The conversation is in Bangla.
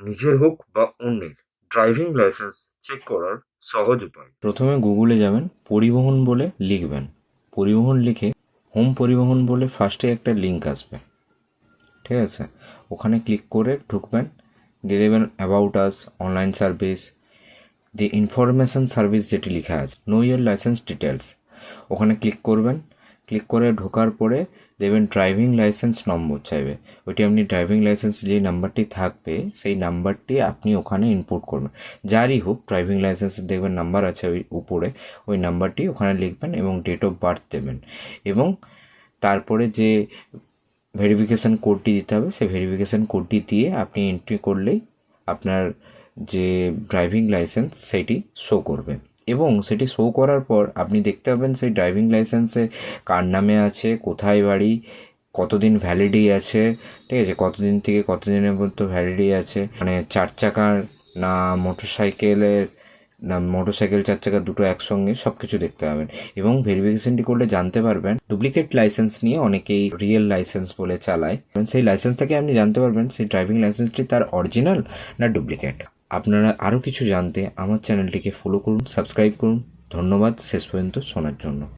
নিজের হোক বা অন্যের ড্রাইভিং লাইসেন্স চেক করার সহজ উপায়। প্রথমে গুগলে যাবেন, পরিবহন বলে লিখবেন। পরিবহন লিখে হোম পরিবহন বলে ফার্স্টে একটা লিঙ্ক আসবে। ঠিক আছে? ওখানে ক্লিক করে ঢুকবেন, দিয়ে দেবেন about us online service the information service যেটি লেখা আছে নো ইয়ার লাইসেন্স ডিটেলস ওখানে ক্লিক করবেন ক্লিক করে ঢোকার পরে দেবেন ড্রাইভিং লাইসেন্স নম্বর চাইবে। ওইটি আপনি ড্রাইভিং লাইসেন্স যে নাম্বারটি থাকবে, সেই নাম্বারটি আপনি ওখানে ইনপুট করবেন। যারই হোক ড্রাইভিং লাইসেন্সের দেখবেন নাম্বার আছে ওই উপরে, ওই নাম্বারটি ওখানে লিখবেন এবং ডেট অফ বার্থ দেবেন। এবং তারপরে যে ভেরিফিকেশান কোডটি দিতে হবে, সেই ভেরিফিকেশান কোডটি দিয়ে আপনি এন্ট্রি করলেই আপনার যে ড্রাইভিং লাইসেন্স সেটি শো করবে। এবং সেটি শো করার পর আপনি দেখতে পাবেন সেই ড্রাইভিং লাইসেন্সে কার নামে আছে, কোথায় বাড়ি, কতদিন ভ্যালিডি আছে, ঠিক আছে, কতদিন থেকে কতদিনের মধ্যে ভ্যালিডি আছে মানে চার চাকার না মোটর সাইকেলের না মোটর সাইকেল চার চাকা দুটো একসঙ্গে সব কিছু দেখতে পাবেন এবং ভেরিফিকেশনটি করলে জানতে পারবেন। ডুপ্লিকেট লাইসেন্স নিয়ে অনেকেই রিয়েল লাইসেন্স বলে চালায়। সেই লাইসেন্স থেকে আপনি জানতে পারবেন সেই ড্রাইভিং লাইসেন্সটি তার অরিজিনাল না ডুপ্লিকেট আপনারা আরও কিছু জানতে আমার চ্যানেলটিকে ফলো করুন সাবস্ক্রাইব করুন। ধন্যবাদ, শেষ পর্যন্ত শোনার জন্য।